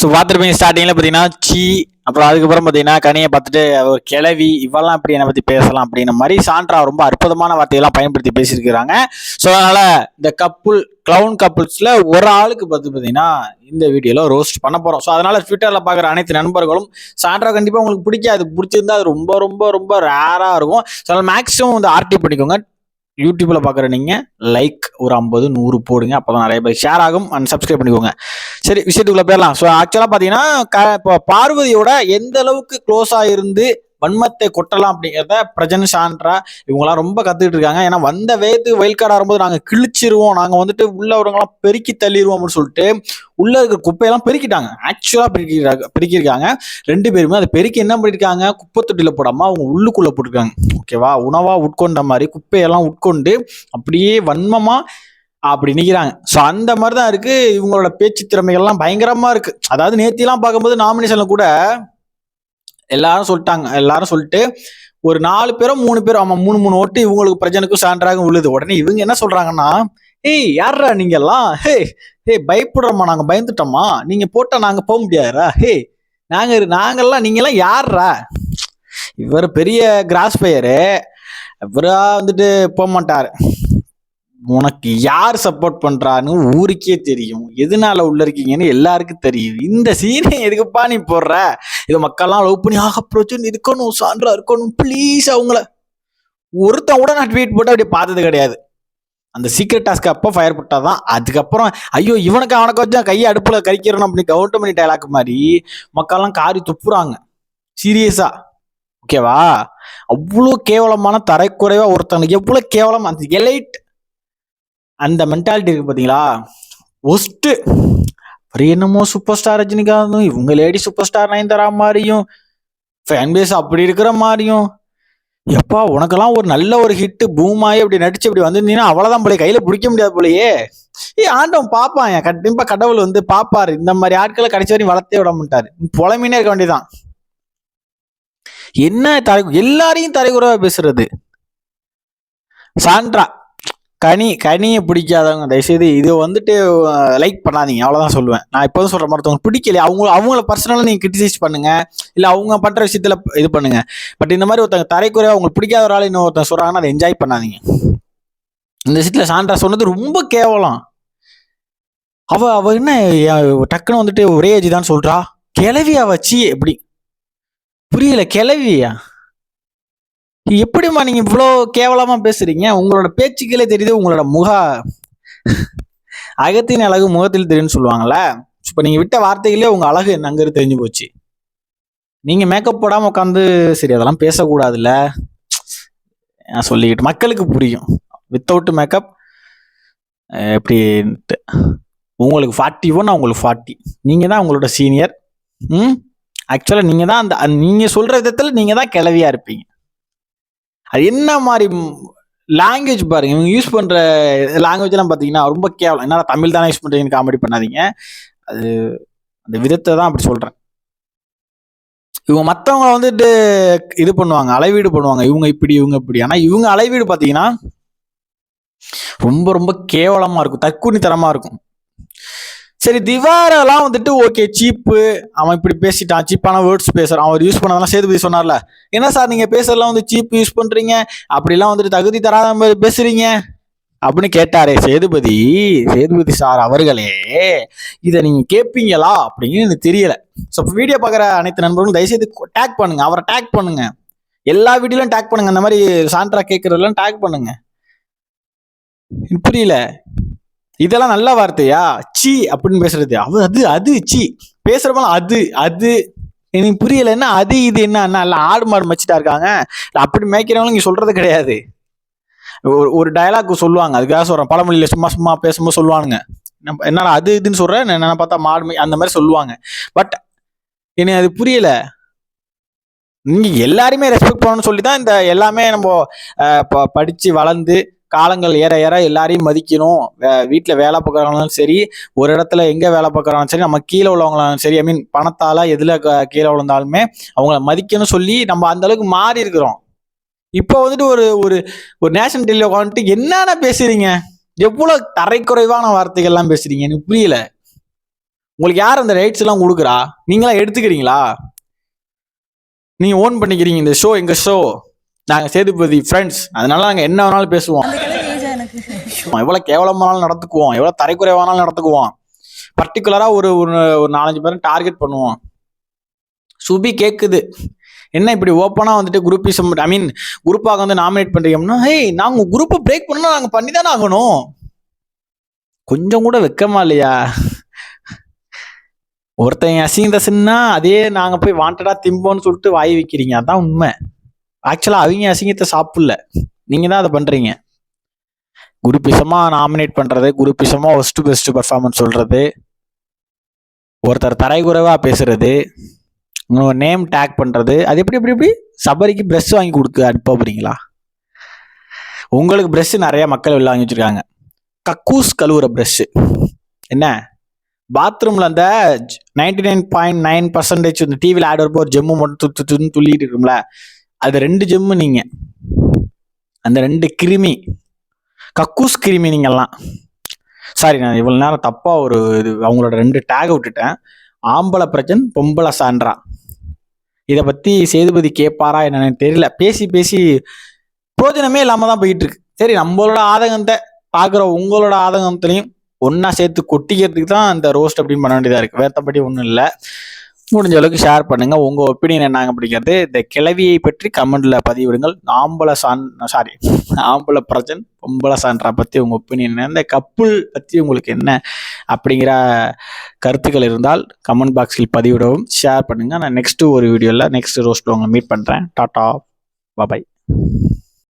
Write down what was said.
So பார்த்துருப்பீங்க ஸ்டார்டிங்கில் பார்த்தீங்கன்னா சி அப்புறம் அதுக்கப்புறம் பார்த்தீங்கன்னா கனியை பார்த்துட்டு ஒரு கிளவி இவெல்லாம் இப்படி என்னை பற்றி பேசலாம் அப்படின்ற மாதிரி சாண்ட்ரா ரொம்ப அற்புதமான வார்த்தையெல்லாம் பயன்படுத்தி பேசியிருக்கிறாங்க. ஸோ அதனால் இந்த கப்புள் க்ளவுன் கப்புள்ஸில் ஒரு ஆளுக்கு பார்த்து பார்த்தீங்கன்னா இந்த வீடியோவில் ரோஸ்ட் பண்ண போகிறோம் ஸோ அதனால் ட்விட்டரில் பார்க்குற அனைத்து நண்பர்களும் சாண்ட்ரா கண்டிப்பாக உங்களுக்கு பிடிக்காது. பிடிச்சிருந்தா அது ரொம்ப ரொம்ப ரொம்ப ரேராக இருக்கும். ஸோ அதனால் மேக்ஸிமம் வந்து ஆர்டி பண்ணிக்கோங்க. யூடியூப்ல பார்க்குற நீங்கள் லைக் ஒரு ஐம்பது நூறு போடுங்க. அப்போ தான் நிறைய பேர் ஷேர் ஆகும். அண்ட் சப்ஸ்கிரைப் பண்ணிக்கோங்க. சரி விஷயத்துக்குள்ள போயிடலாம். ஸோ ஆக்சுவலாக பார்த்தீங்கன்னா க இப்போ பார்வதியோட எந்த அளவுக்கு க்ளோஸாக இருந்து வன்மத்தை கொட்டலாம் அப்படிங்கிறத பிரஜன் சான்றா இவங்கெல்லாம் ரொம்ப கத்துக்கிட்டு இருக்காங்க. ஏன்னா வந்த வேகத்துக்கு வயல் கார்டு வரும்போது நாங்கள் கிழிச்சிருவோம். நாங்கள் வந்துட்டு உள்ளவங்களாம் பெருக்கி தள்ளிடுவோம் அப்படின்னு சொல்லிட்டு உள்ள இருக்கிற குப்பையெல்லாம் பெருக்கிட்டாங்க. ஆக்சுவலாக பெருக்கிட்டாங்க பெருக்கியிருக்காங்க. ரெண்டு பேருமே அதை பெருக்கி என்ன பண்ணியிருக்காங்க குப்பை தொட்டியில் போடாமல் அவங்க உள்ளுக்குள்ளே போட்டிருக்காங்க. ஓகேவா உணவாக உட்கொண்ட மாதிரி குப்பையெல்லாம் உட்கொண்டு அப்படியே வன்மமாக அப்படி நிற்கிறாங்க ஸோ அந்த மாதிரி தான் இருக்கு. இவங்களோட பேச்சு திறமைகள்லாம் பயங்கரமா இருக்கு. அதாவது நேத்திலாம் பார்க்கும்போது நாமினேஷன்ல கூட எல்லாரும் சொல்லிட்டாங்க. எல்லாரும் சொல்லிட்டு ஒரு நாலு பேரும் மூணு பேரும் ஆமா மூணு மூணு ஓட்டு இவங்களுக்கு பிரஜனுக்கும் சான்றாக விழுது. உடனே இவங்க என்ன சொல்றாங்கன்னா ஏய் யாரா நீங்க எல்லாம்? ஹே ஹே பயப்படுறோமா நாங்க பயந்துட்டோமா நீங்க போட்டா நாங்க போக முடியாதுரா ஹே நாங்க நாங்கெல்லாம் நீங்க எல்லாம் யாரா இவர் பெரிய கிராஸ் பெயரு இவரா வந்துட்டு போக மாட்டாரு. உனக்கு யார் சப்போர்ட் பண்றான்னு ஊருக்கே தெரியும். எதனால உள்ள இருக்கீங்கன்னு எல்லாருக்கும் தெரியும். இந்த சீனை எதுக்குப்பா நீ போடுற? இதை மக்கள்லாம் லவ் பண்ணி ஆக பிரச்சனை இருக்கணும் சான்றா இருக்கணும் ப்ளீஸ் அவங்கள. ஒருத்தன் கூட நான் ட்வீட் போட்டு அப்படி பார்த்தது கிடையாது. அந்த சீக்ரெட் டாஸ்க் அப்போ ஃபயர் போட்டாதான் அதுக்கப்புறம் ஐயோ இவனுக்கு அவனுக்கு வச்சா கையை அடுப்பில் கறிக்கிறணும் அப்படி கவுண்ட் பண்ணி டைலாக் மாதிரி மக்கள்லாம் காரி துப்புறாங்க. சீரியஸா ஓகேவா அவ்வளோ கேவலமான தரைக்குறைவா ஒருத்தனுக்கு எவ்வளோ கேவலம் அந்த எலைட் அந்த மென்டாலிட்டி இருக்கு பார்த்தீங்களா ஒஸ்ட்டு அப்புறம் என்னமோ சூப்பர் ஸ்டார் ரஜினிகாந்தும் இவங்க லேடி சூப்பர் ஸ்டார் நயன்தாரா மாதிரியும் ஃபேன் பேஸ் அப்படி இருக்கிற மாதிரியும். எப்பா உனக்கெல்லாம் ஒரு நல்ல ஒரு ஹிட்டு பூம் ஆகி அப்படி நடிச்சு இப்படி வந்திருந்தீங்கன்னா அவ்வளோதான் போல கையில பிடிக்க முடியாது போலயே. ஏ ஆண்டவன் பாப்பான் என் கண்டிப்பா கடவுள் வந்து பாப்பாரு. இந்த மாதிரி ஆட்களை கடைசி வரையும் வளர்த்தே விட மாட்டாரு. புலமினே இருக்க வேண்டியதான் என்ன தரை எல்லாரையும் தரைகுறவா பேசுறது? சாண்ட்ரா. கனி கனியை பிடிக்காதவங்க தயவுசெய்து இது வந்துட்டு லைக் பண்ணாதீங்க. அவ்வளோதான் சொல்லுவேன். நான் இப்போதும் சொல்கிற மாதிரி ஒருத்தவங்க பிடிக்கல அவங்க அவங்கள பர்சனலாக நீங்கள் கிரிட்டிசைஸ் பண்ணுங்க. இல்லை அவங்க பண்ணுற விஷயத்தில் இது பண்ணுங்க. பட் இந்த மாதிரி ஒருத்தங்க தரைக்குறையாக அவங்களுக்கு பிடிக்காத ஒரு ஆள் இன்னும் ஒருத்தன் சொல்கிறாங்கன்னா அதை என்ஜாய் பண்ணாதீங்க. இந்த விஷயத்தில் சாண்டா சொன்னது ரொம்ப கேவலம். அவ அவ என்ன டக்குன்னு வந்துட்டு ஒரே ஏஜ் தான் சொல்கிறா கிளவியா வச்சு எப்படி? புரியல கிளவியா? எப்படிம்மா நீங்க இவ்வளோ கேவலமா பேசுறீங்க? உங்களோட பேச்சுக்களே தெரியுது உங்களோட முக அகத்தின் அழகு முகத்தில் தெரியும்னு சொல்லுவாங்கள்ல இப்போ நீங்க விட்ட வார்த்தைகளே உங்க அழகு என்னங்கிறது தெரிஞ்சு போச்சு. நீங்க மேக்கப் போடாம உட்காந்து சரி அதெல்லாம் பேசக்கூடாதுல்ல. நான் சொல்லிக்கிட்டு மக்களுக்கு புரியும். வித்தவுட் மேக்கப் எப்படின்ட்டு. உங்களுக்கு ஃபார்ட்டி ஒன் உங்களுக்கு ஃபார்ட்டி நீங்கள் தான் உங்களோட சீனியர் ம்? ஆக்சுவலாக நீங்கள் தான் அந்த நீங்கள் சொல்கிற விதத்தில் நீங்கள் தான் கிளவியாக இருப்பீங்க. அது என்ன மாதிரி லாங்குவேஜ் பாருங்க. இவங்க யூஸ் பண்ணுற லாங்குவேஜ்லாம் பார்த்தீங்கன்னா ரொம்ப கேவலம். என்ன தமிழ் தானே யூஸ் பண்ணுறீங்கன்னு காமெடி பண்ணாதீங்க. அது அந்த விதத்தை தான் அப்படி சொல்கிறேன் இவங்க மற்றவங்க வந்துட்டு இது பண்ணுவாங்க அளவீடு பண்ணுவாங்க. இவங்க இப்படி இவங்க இப்படி. ஆனால் இவங்க அளவீடு பார்த்தீங்கன்னா ரொம்ப ரொம்ப கேவலமாக இருக்கும். தற்கூனி தரமாக இருக்கும். சரி திவாரெல்லாம் வந்துட்டு ஓகே சீப்பு அவன் இப்படி பேசிட்டான். சீப்பான வேர்ட்ஸ் பேசுறான். அவர் யூஸ் பண்ணதெல்லாம் சேதுபதி சொன்னார்ல. என்ன சார் நீங்க பேசுறதெல்லாம் வந்து சீப் யூஸ் பண்றீங்க? அப்படிலாம் வந்துட்டு தகுதி தராத மாதிரி பேசுறீங்க? அப்படின்னு கேட்டாரே சேதுபதி. சேதுபதி சார் அவர்களே இதை நீங்க கேட்பீங்களா அப்படின்னு எனக்கு தெரியல. ஸோ வீடியோ பார்க்குற அனைத்து நண்பர்களும் தயவுசெய்து டேக் பண்ணுங்க. அவரை டேக் பண்ணுங்க. எல்லா வீடியோலையும் டேக் பண்ணுங்க. அந்த மாதிரி சாண்ட்ரா கேட்கறதெல்லாம் டேக் பண்ணுங்க. புரியல. இதெல்லாம் நல்ல வார்த்தையா? சி அப்படின்னு பேசுறது. அது அது அது சி. பேசுறப்பலாம் அது அது. எனக்கு புரியல என்ன அது இது என்ன என்ன ஆடு மாடு மச்சிட்டா இருக்காங்க. அப்படி மேய்க்கிறவங்களும் இங்க சொல்றது கிடையாது. ஒரு ஒரு டயலாக் சொல்லுவாங்க. அதுக்காக சொல்றேன். பழமொழியில சும்மா சும்மா பேசும்போது சொல்லுவானுங்க. நம்ம என்னடா அது இதுன்னு சொல்றேன் என்ன பார்த்தா மாடு அந்த மாதிரி சொல்லுவாங்க. பட் எனக்கு அது புரியல. நீங்க எல்லாருமே ரெஸ்பெக்ட் பண்ணணும்னு சொல்லி தான் இந்த எல்லாமே நம்ம ப- படிச்சு வளர்ந்து காலங்கள் ஏற ஏற எல்லாரையும் மதிக்கணும். வீட்டில் வேலை பார்க்குறவங்களும் சரி ஒரு இடத்துல எங்கே வேலை பார்க்குறாலும் சரி நம்ம கீழே உள்ளவங்களும் சரி ஐ மீன் பணத்தால் எதில் கீழே விழுந்தாலுமே அவங்கள மதிக்கணும் சொல்லி நம்ம அந்த அளவுக்கு மாறி இருக்கிறோம். இப்போ வந்துட்டு ஒரு ஒரு ஒரு நேஷனல் டெல்லியில் உட்காந்துட்டு என்னென்ன பேசுறீங்க? எவ்வளோ தரைக்குறைவான வார்த்தைகள்லாம் பேசுறீங்க? எனக்கு புரியல. உங்களுக்கு யார் அந்த ரைட்ஸ் எல்லாம் கொடுக்குறா? நீங்களாம் எடுத்துக்கிறீங்களா? நீங்கள் ஓன் பண்ணிக்கிறீங்க இந்த ஷோ எங்கள் ஷோ நாங்க சேதுபதி ஃப்ரெண்ட்ஸ் அதனால நாங்க என்ன வேணாலும் பேசுவோம். எவ்வளவு கேவலமானாலும் நடத்துக்குவோம் எவ்வளவு தரைக்குறைவானாலும் நடத்துக்குவோம் பர்டிகுலரா ஒரு ஒரு ஒரு நாலஞ்சு பேரும் டார்கெட் பண்ணுவோம் சுபி கேக்குது. என்ன இப்படி ஓப்பனா வந்துட்டு குரூப்பிசம் ஐ மீன் குரூப்பாக வந்து நாமினேட் பண்றீங்கன்னா ஹே நாங்க குரூப்பை பிரேக் பண்ணா நாங்க பண்ணி தானே ஆகணும். கொஞ்சம் கூட வெக்கமா இல்லையா? ஒருத்தன் அசிங்க சின்னா அதே நாங்க போய் வாண்டடா திம்போன்னு சொல்லிட்டு வாய் வைக்கிறீங்க. அதான் உண்மை. ஆக்சுவலாக அவங்க அசிங்கத்தை சாப்பிடல. நீங்கள் தான் அதை பண்ணுறீங்க குரூப்பிசமா நாமினேட் பண்ணுறது குரூப்பிசமா ஒஸ்ட் பெஸ்ட் பர்ஃபார்மன்ஸ் சொல்கிறது ஒருத்தர் தரைக்குறைவா பேசுறது உங்களோட நேம் டேக் பண்ணுறது அது எப்படி எப்படி எப்படி? சபரிக்கு ப்ரெஷ் வாங்கி கொடுக்க அனுப்ப போகிறீங்களா உங்களுக்கு ப்ரெஷ் நிறைய மக்கள் வெளில வாங்கி வச்சிருக்காங்க. கக்கூஸ் கழுவுற ப்ரெஷ்ஷு என்ன? பாத்ரூமில் அந்த ninety nine point nine percentage இந்த டிவியில் ஆட் வரப்போ ஒரு ஜெம்மு மட்டும் துத்து துன்னு துள்ளிட்டு இருக்கும்ல. அது ரெண்டு ஜெம்மு நீங்க. அந்த ரெண்டு கிருமி. கக்கூஸ் கிருமி நீங்கெல்லாம் சாரி நான் இவ்வளவு நேரம் தப்பா ஒரு இது அவங்களோட ரெண்டு டேக் விட்டுட்டேன். ஆம்பளை பிரச்சன் பொம்பளை சான்றா. இதை பத்தி சேதுபதி கேட்பாரா என்னன்னு தெரியல. பேசி பேசி பிரோஜனமே இல்லாம தான் போயிட்டு இருக்கு சரி நம்மளோட ஆதங்கத்தை பாக்குற உங்களோட ஆதங்கத்திலையும் ஒன்றா சேர்த்து கொட்டிக்கிறதுக்கு தான் இந்த ரோஸ்ட் அப்படின்னு பண்ண வேண்டியதா இருக்கு. வேத்தப்படி ஒன்றும் இல்லை. முடிஞ்ச அளவுக்கு ஷேர் பண்ணுங்க. உங்க ஒப்பீனியன் என்னங்க அப்படிங்கிறது இந்த கிளவியை பற்றி கமெண்ட்ல பதிவிடுங்கள். ஆம்பளை சான் சாரி ஆம்பளை பிரஜன் பொம்பளை சான்றா பத்தி உங்க ஒப்பீனியன் இந்த கப்புள் பத்தி உங்களுக்கு என்ன அப்படிங்கிற கருத்துக்கள் இருந்தால் கமெண்ட் பாக்ஸில் பதிவிடவும் ஷேர் பண்ணுங்க. நான் நெக்ஸ்ட் ஒரு வீடியோவில் நெக்ஸ்ட் ரோஸ்ட்ல உங்களை மீட் பண்றேன். டாட்டா பாபாய்